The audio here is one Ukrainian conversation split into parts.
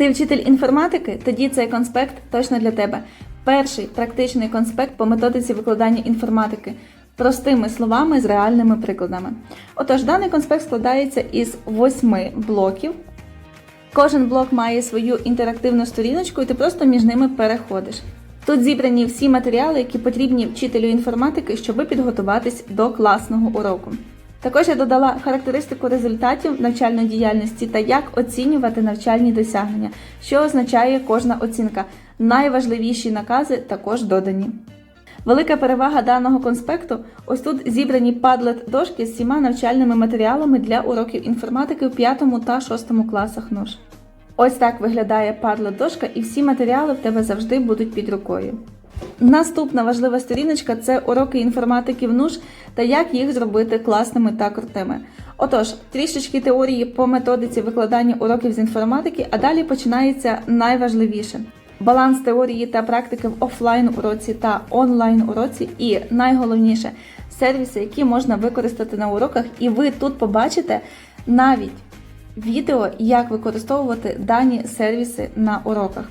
Ти вчитель інформатики? Тоді цей конспект точно для тебе. Перший практичний конспект по методиці викладання інформатики простими словами з реальними прикладами. Отож, даний конспект складається із восьми блоків. Кожен блок має свою інтерактивну сторіночку, і ти просто між ними переходиш. Тут зібрані всі матеріали, які потрібні вчителю інформатики, щоб підготуватись до класного уроку. Також я додала характеристику результатів навчальної діяльності та як оцінювати навчальні досягнення, що означає кожна оцінка. Найважливіші накази також додані. Велика перевага даного конспекту ось тут зібрані падлет дошки з всіма навчальними матеріалами для уроків інформатики в 5 та 6 класах НУШ. Ось так виглядає падлет дошка, і всі матеріали в тебе завжди будуть під рукою. Наступна важлива сторіночка це уроки інформатики в НУШ та як їх зробити класними та крутими. Отож, трішечки теорії по методиці викладання уроків з інформатики, а далі починається найважливіше. Баланс теорії та практики в офлайн уроці та онлайн уроці, і найголовніше сервіси, які можна використати на уроках, і ви тут побачите навіть відео, як використовувати дані сервіси на уроках.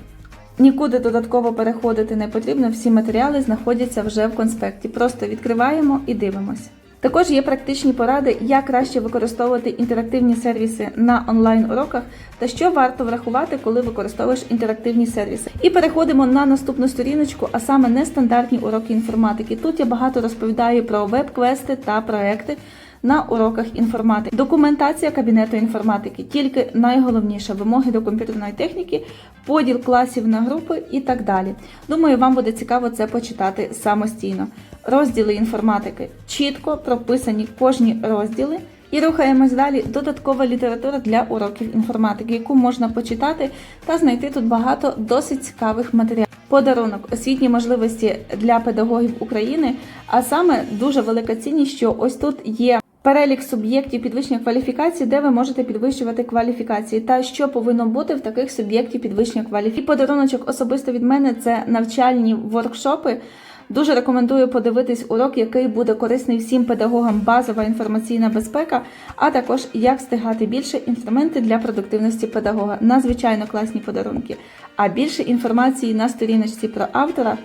Нікуди додатково переходити не потрібно, всі матеріали знаходяться вже в конспекті. Просто відкриваємо і дивимося. Також є практичні поради, як краще використовувати інтерактивні сервіси на онлайн уроках та що варто врахувати, коли використовуєш інтерактивні сервіси. І переходимо на наступну сторіночку, а саме нестандартні уроки інформатики. Тут я багато розповідаю про веб-квести та проекти на уроках інформатики. Документація кабінету інформатики, тільки найголовніше вимоги до комп'ютерної техніки, поділ класів на групи і так далі. Думаю, вам буде цікаво це почитати самостійно. Розділи інформатики чітко прописані кожні розділи. І рухаємось далі. Додаткова література для уроків інформатики, яку можна почитати та знайти тут багато досить цікавих матеріалів. Подарунок освітні можливості для педагогів України, а саме дуже велика цінність, що ось тут є перелік суб'єктів підвищення кваліфікації, де ви можете підвищувати кваліфікації, та що повинно бути в таких суб'єктів підвищення кваліфікації. І подаруночок особисто від мене це навчальні воркшопи. Дуже рекомендую подивитись урок, який буде корисний всім педагогам базова інформаційна безпека, а також як встигати більше інструменти для продуктивності педагога. Надзвичайно класні подарунки. А більше інформації на сторіночці про автора.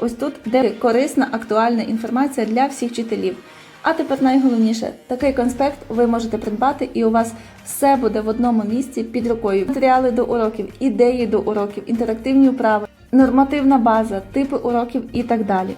Ось тут де корисна актуальна інформація для всіх вчителів. А тепер найголовніше, такий конспект ви можете придбати, і у вас все буде в одному місці під рукою. Матеріали до уроків, ідеї до уроків, інтерактивні вправи, нормативна база, типи уроків і так далі.